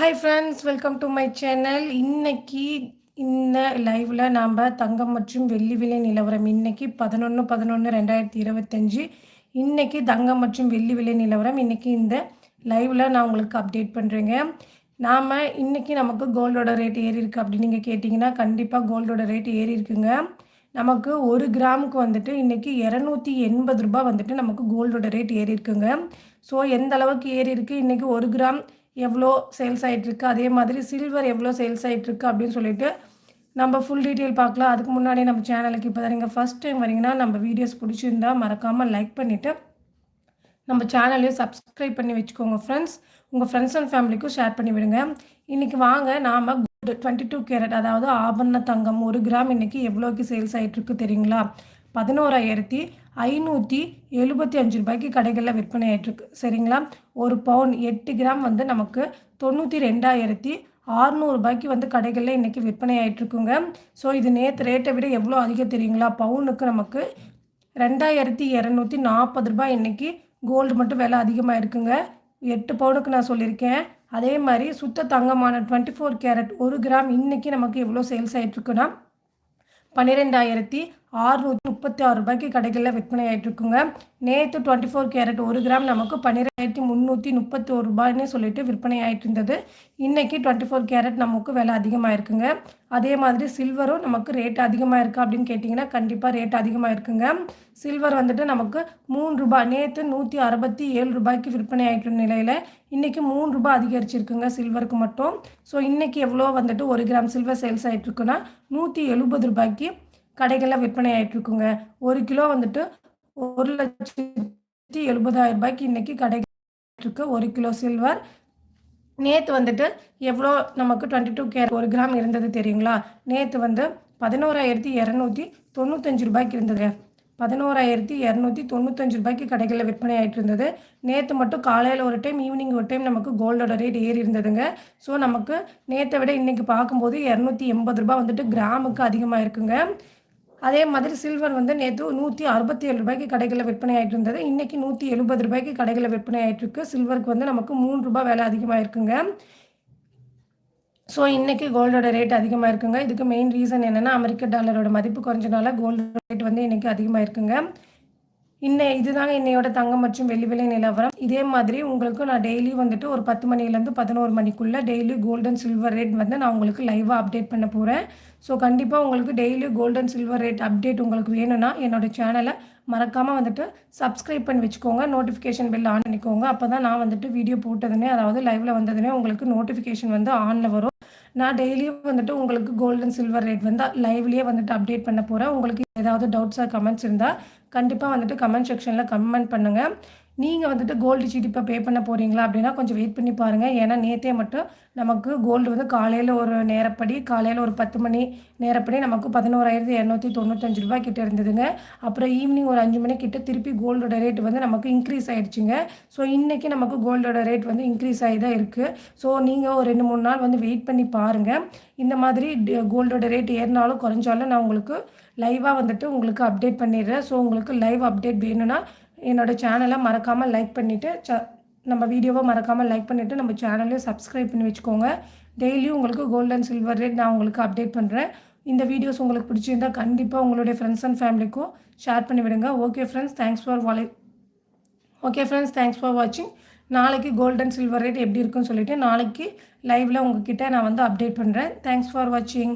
Hi friends welcome to my channel இன்னைக்கு இந்த லைவில் நாம் தங்கம் மற்றும் வெள்ளி விலை நிலவரம். இன்னைக்கு பதினொன்று பதினொன்று ரெண்டாயிரத்தி இருபத்தஞ்சி. இன்னைக்கு தங்கம் மற்றும் வெள்ளி விலை நிலவரம். இன்னைக்கு இந்த லைவில் நான் உங்களுக்கு அப்டேட் பண்ணுறேங்க நாம் இன்னைக்கு நமக்கு கோல்டோட ரேட் ஏறி இருக்குது அப்படின்னு நீங்கள் கேட்டிங்கன்னா கண்டிப்பாக கோல்டோட ரேட் ஏறி இருக்குங்க. நமக்கு ஒரு கிராமுக்கு வந்துட்டு இன்றைக்கி இரநூத்தி எண்பது ரூபாய் வந்துட்டு நமக்கு கோல்டோட ரேட் ஏறி இருக்குங்க. ஸோ எந்த அளவுக்கு ஏறி இருக்குது இன்றைக்கி ஒரு கிராம் எவ்வளோ சேல்ஸ் ஆகிட்டுருக்கு அதே மாதிரி சில்வர் எவ்வளோ சேல்ஸ் ஆகிட்டுருக்கு அப்படின்னு சொல்லிட்டு நம்ம ஃபுல் டீட்டெயில் பார்க்கலாம். அதுக்கு முன்னாடி நம்ம சேனலுக்கு இப்போ தான் நீங்கள் ஃபஸ்ட் டைம் வரீங்கன்னா நம்ம வீடியோஸ் பிடிச்சிருந்தா மறக்காமல் லைக் பண்ணிவிட்டு நம்ம சேனலையும் சப்ஸ்கிரைப் பண்ணி வச்சுக்கோங்க ஃப்ரெண்ட்ஸ் உங்கள் ஃப்ரெண்ட்ஸ் அண்ட் ஃபேமிலிக்கும் ஷேர் பண்ணி விடுங்க. இன்றைக்கி வாங்க நாம் குட் டுவெண்ட்டி டூ கேரட் அதாவது ஆபரண தங்கம் ஒரு கிராம் இன்றைக்கி எவ்வளோக்கு சேல்ஸ் ஆகிட்டுருக்கு தெரியுங்களா? பதினோராயிரத்தி ஐநூற்றி எழுபத்தி அஞ்சு ரூபாய்க்கு கடைகளில் விற்பனை ஆகிட்டுருக்கு சரிங்களா? ஒரு பவுன் எட்டு கிராம் வந்து நமக்கு தொண்ணூற்றி ரெண்டாயிரத்தி ஆறுநூறுபாய்க்கு வந்து கடைகளில் இன்றைக்கி விற்பனை ஆகிட்டுருக்குங்க ஸோ இது நேற்று ரேட்டை விட எவ்வளோ அதிகம் தெரியுங்களா? பவுனுக்கு நமக்கு ரெண்டாயிரத்தி இரநூத்தி நாற்பது ரூபாய் இன்றைக்கி கோல்டு மட்டும் விலை அதிகமாக இருக்குங்க எட்டு பவுனுக்கு நான் சொல்லியிருக்கேன். அதே மாதிரி சுத்த தங்கமான டுவெண்ட்டி ஃபோர் கேரட் ஒரு கிராம் இன்றைக்கி நமக்கு எவ்வளோ சேல்ஸ் ஆகிட்டுருக்குன்னா பன்னிரெண்டாயிரத்தி ஆறுநூற்றி முப்பத்தி ஆறு ரூபாய்க்கு கடைகளில் விற்பனை ஆகிட்டு இருக்குங்க நேற்று டுவெண்ட்டி ஃபோர் கேரட் ஒரு கிராம் நமக்கு பன்னிரெண்டாயிரத்தி முந்நூற்றி முப்பத்தி ஒரு ரூபாய்னு சொல்லிட்டு விற்பனை ஆகிட்டு இருந்தது இன்றைக்கி டுவெண்ட்டி ஃபோர் கேரட் நமக்கு விலை அதிகமாக இருக்குங்க அதே மாதிரி சில்வரும் நமக்கு ரேட் அதிகமாக இருக்கா அப்படின்னு கேட்டிங்கன்னா கண்டிப்பாக ரேட் அதிகமாக இருக்குங்க சில்வர் வந்துட்டு நமக்கு மூணு ரூபாய் நேற்று நூற்றி அறுபத்தி ஏழு ரூபாய்க்கு விற்பனை ஆகிட்டு நிலையில் இன்றைக்கி மூணு ரூபாய் அதிகரிச்சிருக்குங்க சில்வருக்கு மட்டும். ஸோ இன்றைக்கி எவ்வளோ வந்துட்டு ஒரு கிராம் சில்வர் சேல்ஸ் ஆகிட்டு இருக்குன்னா நூற்றி எழுபது ரூபாய்க்கு கடைகளில் விற்பனை ஆகிட்டுருக்குங்க ஒரு கிலோ வந்துட்டு ஒரு லட்சத்தி எழுபதாயிரம் ரூபாய்க்கு இன்றைக்கி கடை இருக்கு. ஒரு கிலோ சில்வர். நேற்று வந்துட்டு எவ்வளோ நமக்கு டுவெண்ட்டி டூ கேர் ஒரு கிராம் இருந்தது தெரியுங்களா? நேற்று வந்து பதினோராயிரத்தி இரநூத்தி தொண்ணூத்தஞ்சு ரூபாய்க்கு இருந்தது பதினோராயிரத்தி இரநூத்தி தொண்ணூத்தஞ்சு ரூபாய்க்கு கடைகளில் விற்பனை ஆகிட்டு இருந்தது நேற்று மட்டும் காலையில் ஒரு டைம் ஈவினிங் ஒரு டைம் நமக்கு கோல்டோட ரேட் ஏறி இருந்ததுங்க. ஸோ நமக்கு நேற்றை விட இன்றைக்கி பார்க்கும்போது இரநூத்தி எண்பது ரூபாய் வந்துட்டு கிராமுக்கு அதிகமாக இருக்குங்க. அதே மாதிரி சில்வர் வந்து நேற்று நூற்றி அறுபத்தி ஏழு ரூபாய்க்கு கடைகளில் விற்பனை ஆகிட்டு இருந்தது. இன்றைக்கி நூற்றி எழுபது ரூபாய்க்கு கடைகளில் விற்பனை ஆகிட்டுருக்கு சில்வருக்கு வந்து நமக்கு மூணு ரூபாய் விலை அதிகமாக இருக்குங்க. ஸோ இன்றைக்கி கோல்டோட ரேட் அதிகமாக இருக்குங்க. இதுக்கு மெயின் ரீசன் என்னென்னா அமெரிக்க டாலரோட மதிப்பு குறைஞ்சனால கோல்டு ரேட் வந்து இன்றைக்கி அதிகமாக இருக்குங்க. இன்னை இதுதாங்க இன்னையோட தங்கம் மற்றும் வெள்ளி விலை நிலவரம். இதே மாதிரி உங்களுக்கு நான் டெய்லி வந்துட்டு ஒரு பத்து மணிலேருந்து பதினோரு மணிக்குள்ளே டெய்லி கோல்டன் சில்வர் ரேட் வந்து நான் உங்களுக்கு லைவாக அப்டேட் பண்ண போகிறேன் ஸோ கண்டிப்பாக உங்களுக்கு daily golden silver rate update உங்களுக்கு வேணும்னா என்னோடய சேனலை மறக்காமல் வந்துட்டு சப்ஸ்கிரைப் பண்ணி வச்சுக்கோங்க. நோட்டிஃபிகேஷன் பில் ஆன் பண்ணிக்கோங்க. அப்போ தான் நான் வந்துட்டு வீடியோ போட்டதுனே அதாவது லைவில் வந்ததுனே உங்களுக்கு நோட்டிஃபிகேஷன் வந்து ஆனில் வரும். நான் டெய்லியும் வந்துட்டு உங்களுக்கு கோல்டன் சில்வர் ரேட் வந்து லைவ்லேயே வந்துட்டு அப்டேட் பண்ண போகிறேன் உங்களுக்கு ஏதாவது டவுட்ஸாக கமெண்ட்ஸ் இருந்தால் கண்டிப்பாக வந்துட்டு கமெண்ட் செக்ஷனில் கமெண்ட் பண்ணுங்கள் நீங்கள் வந்துட்டு கோல்டு சீட் இப்போ பே பண்ண போகிறீங்களா அப்படின்னா கொஞ்சம் வெயிட் பண்ணி பாருங்கள் ஏன்னா நேற்றே மட்டும் நமக்கு கோல்டு வந்து காலையில் ஒரு நேரப்படி காலையில் ஒரு பத்து மணி நேரப்படி நமக்கு பதினோராயிரத்தி இரநூத்தி தொண்ணூத்தஞ்சு ரூபாய் கிட்ட இருந்ததுங்க. அப்புறம் ஈவினிங் ஒரு அஞ்சு மணி கிட்ட திருப்பி கோல்டோட ரேட் வந்து நமக்கு இன்க்ரீஸ் ஆகிடுச்சுங்க ஸோ இன்றைக்கி நமக்கு கோல்டோட ரேட் வந்து இன்க்ரீஸ் ஆகி தான் இருக்குது ஸோ நீங்கள் ஒரு ரெண்டு மூணு நாள் வந்து வெயிட் பண்ணி பாருங்கள் இந்த மாதிரி கோல்டோட ரேட் ஏறினாலும் குறைஞ்சாலும் நான் உங்களுக்கு லைவாக வந்துட்டு உங்களுக்கு அப்டேட் பண்ணிடுறேன். ஸோ உங்களுக்கு லைவ் அப்டேட் வேணும்னா என்னோடய சேனலை மறக்காமல் லைக் பண்ணிவிட்டு ச நம்ம வீடியோவை மறக்காமல் லைக் பண்ணிவிட்டு நம்ம சேனலையும் சப்ஸ்கிரைப் பண்ணி வச்சுக்கோங்க. டெய்லியும் உங்களுக்கு கோல்டு அண்ட் சில்வர் ரேட் நான் உங்களுக்கு அப்டேட் பண்ணுறேன் இந்த வீடியோஸ் உங்களுக்கு பிடிச்சிருந்தால் கண்டிப்பாக உங்களுடைய ஃப்ரெண்ட்ஸ் அண்ட் ஃபேமிலிக்கும் ஷேர் பண்ணி விடுங்க. ஓகே ஃப்ரெண்ட்ஸ் தேங்க்ஸ் ஃபார் வாலை ஓகே ஃப்ரெண்ட்ஸ் தேங்க்ஸ் ஃபார் வாட்சிங் நாளைக்கு கோல்டு அண்ட் சில்வர் ரேட் எப்படி இருக்குன்னு சொல்லிவிட்டு நாளைக்கு லைவில் உங்ககிட்ட நான் வந்து அப்டேட் பண்ணுறேன் தேங்க்ஸ் ஃபார் வாட்சிங்